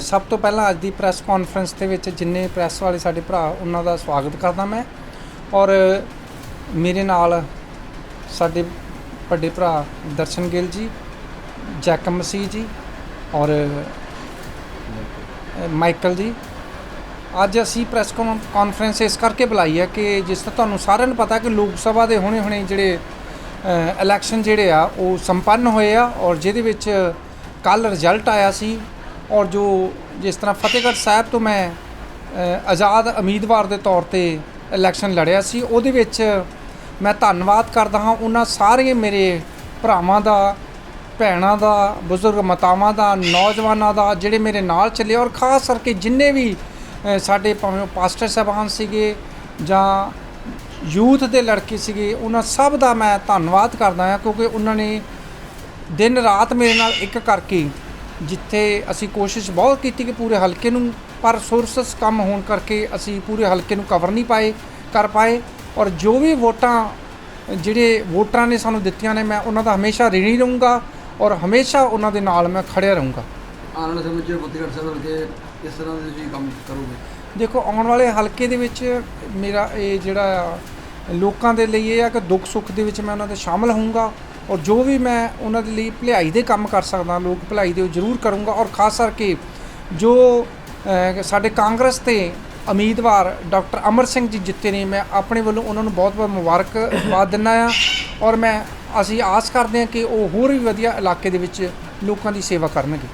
ਸਭ ਤੋਂ ਪਹਿਲਾਂ ਅੱਜ ਦੀ ਪ੍ਰੈਸ ਕਾਨਫਰੰਸ ਦੇ ਵਿੱਚ ਜਿੰਨੇ ਪ੍ਰੈਸ ਵਾਲੇ ਸਾਡੇ ਭਰਾ, ਉਹਨਾਂ ਦਾ ਸਵਾਗਤ ਕਰਦਾ ਮੈਂ। ਔਰ ਮੇਰੇ ਨਾਲ ਸਾਡੇ ਵੱਡੇ ਭਰਾ ਦਰਸ਼ਨ ਗਿੱਲ ਜੀ ਜੈਕਮ ਮਸੀਹ ਜੀ ਔਰ ਮਾਈਕਲ ਜੀ। ਅੱਜ ਅਸੀਂ ਪ੍ਰੈਸ ਕਾਨਫਰੰਸ ਇਸ ਕਰਕੇ ਬੁਲਾਈ ਹੈ ਕਿ ਜਿਸ ਤਰ੍ਹਾਂ ਤੁਹਾਨੂੰ ਸਾਰਿਆਂ ਨੂੰ ਪਤਾ ਕਿ ਲੋਕ ਸਭਾ ਦੇ ਹੁਣੇ ਹੁਣੇ ਜਿਹੜੇ ਇਲੈਕਸ਼ਨ ਜਿਹੜੇ ਆ, ਉਹ ਸੰਪੰਨ ਹੋਏ ਆ ਔਰ ਜਿਹਦੇ ਵਿੱਚ ਕੱਲ ਰਿਜ਼ਲਟ ਆਇਆ ਸੀ। ਔਰ ਜੋ ਜਿਸ ਤਰ੍ਹਾਂ ਫਤਿਹਗੜ੍ਹ ਸਾਹਿਬ ਤੋਂ ਮੈਂ ਆਜ਼ਾਦ ਉਮੀਦਵਾਰ ਦੇ ਤੌਰ ਤੇ ਇਲੈਕਸ਼ਨ ਲੜਿਆ ਸੀ, ਉਹਦੇ ਵਿੱਚ ਮੈਂ ਧੰਨਵਾਦ ਕਰਦਾ ਹਾਂ ਉਹਨਾਂ ਸਾਰੇ ਮੇਰੇ ਭਰਾਵਾਂ ਦਾ, ਭੈਣਾਂ ਦਾ, ਬਜ਼ੁਰਗ ਮਾਤਾਵਾਂ ਦਾ, ਨੌਜਵਾਨਾਂ ਦਾ ਜਿਹੜੇ ਮੇਰੇ ਨਾਲ ਚੱਲੇ ਔਰ ਖਾਸ ਕਰਕੇ ਜਿੰਨੇ ਵੀ ਸਾਡੇ ਭਾਵੇਂ ਪਾਸਟਰ ਸਾਹਿਬਾਨ ਸੀਗੇ ਜਾਂ ਯੂਥ ਦੇ ਲੜਕੇ ਸੀਗੇ, ਉਹਨਾਂ ਸਭ ਦਾ ਮੈਂ ਧੰਨਵਾਦ ਕਰਦਾ ਹਾਂ ਕਿਉਂਕਿ ਉਹਨਾਂ ਨੇ ਦਿਨ ਰਾਤ ਮੇਰੇ ਨਾਲ ਇੱਕ ਕਰਕੇ ਜਿੱਥੇ ਅਸੀਂ ਕੋਸ਼ਿਸ਼ ਬਹੁਤ ਕੀਤੀ ਕਿ ਪੂਰੇ ਹਲਕੇ ਨੂੰ ਪਰ ਸੋਰਸਸ ਕੰਮ ਹੋਣ ਕਰਕੇ ਅਸੀਂ ਪੂਰੇ ਹਲਕੇ ਨੂੰ ਕਵਰ ਨਹੀਂ ਪਾਏ ਕਰ ਪਾਏ ਔਰ ਜੋ ਵੀ ਵੋਟਾਂ ਜਿਹੜੇ ਵੋਟਰਾਂ ਨੇ ਸਾਨੂੰ ਦਿੱਤੀਆਂ ਨੇ ਮੈਂ ਉਹਨਾਂ ਦਾ ਹਮੇਸ਼ਾ ਰਿਣੀ ਰਹੂੰਗਾ ਔਰ ਹਮੇਸ਼ਾ ਉਹਨਾਂ ਦੇ ਨਾਲ ਮੈਂ ਖੜਿਆ ਰਹੂੰਗਾ। ਆਉਣ ਵਾਲੇ ਸਮੇਂ 'ਚ ਫਤਿਹਗੜ੍ਹ ਸਾਹਿਬ ਕੇ ਇਸ ਤਰ੍ਹਾਂ ਦੇ ਤੁਸੀਂ ਕੰਮ ਕਰੋਗੇ? ਦੇਖੋ ਆਉਣ ਵਾਲੇ ਹਲਕੇ ਦੇ ਵਿੱਚ ਮੇਰਾ ਇਹ ਜਿਹੜਾ ਲੋਕਾਂ ਦੇ ਲਈ ਇਹ ਆ ਕਿ ਦੁੱਖ ਸੁੱਖ ਦੇ ਵਿੱਚ ਮੈਂ ਉਹਨਾਂ ਦੇ ਸ਼ਾਮਲ ਹੋਊਂਗਾ। ਔਰ ਜੋ ਵੀ ਮੈਂ ਉਹਨਾਂ ਦੇ ਲਈ ਭਲਾਈ ਦੇ ਕੰਮ ਕਰ ਸਕਦਾ, ਲੋਕ ਭਲਾਈ ਦੇ ਉਹ ਜ਼ਰੂਰ ਕਰੂੰਗਾ ਔਰ ਖਾਸ ਕਰਕੇ ਜੋ ਸਾਡੇ ਕਾਂਗਰਸ ਤੇ ਉਮੀਦਵਾਰ ਡਾਕਟਰ ਅਮਰ ਸਿੰਘ ਜੀ ਜਿੱਤੇ ਨੇ, ਮੈਂ ਆਪਣੇ ਵੱਲੋਂ ਉਹਨਾਂ ਨੂੰ ਬਹੁਤ ਬਹੁਤ ਮੁਬਾਰਕਬਾਦ ਦਿੰਦਾ ਆ ਔਰ ਮੈਂ, ਅਸੀਂ ਆਸ ਕਰਦੇ ਹਾਂ ਕਿ ਉਹ ਹੋਰ ਵੀ ਵਧੀਆ ਇਲਾਕੇ ਦੇ ਵਿੱਚ ਲੋਕਾਂ ਦੀ ਸੇਵਾ ਕਰਨਗੇ।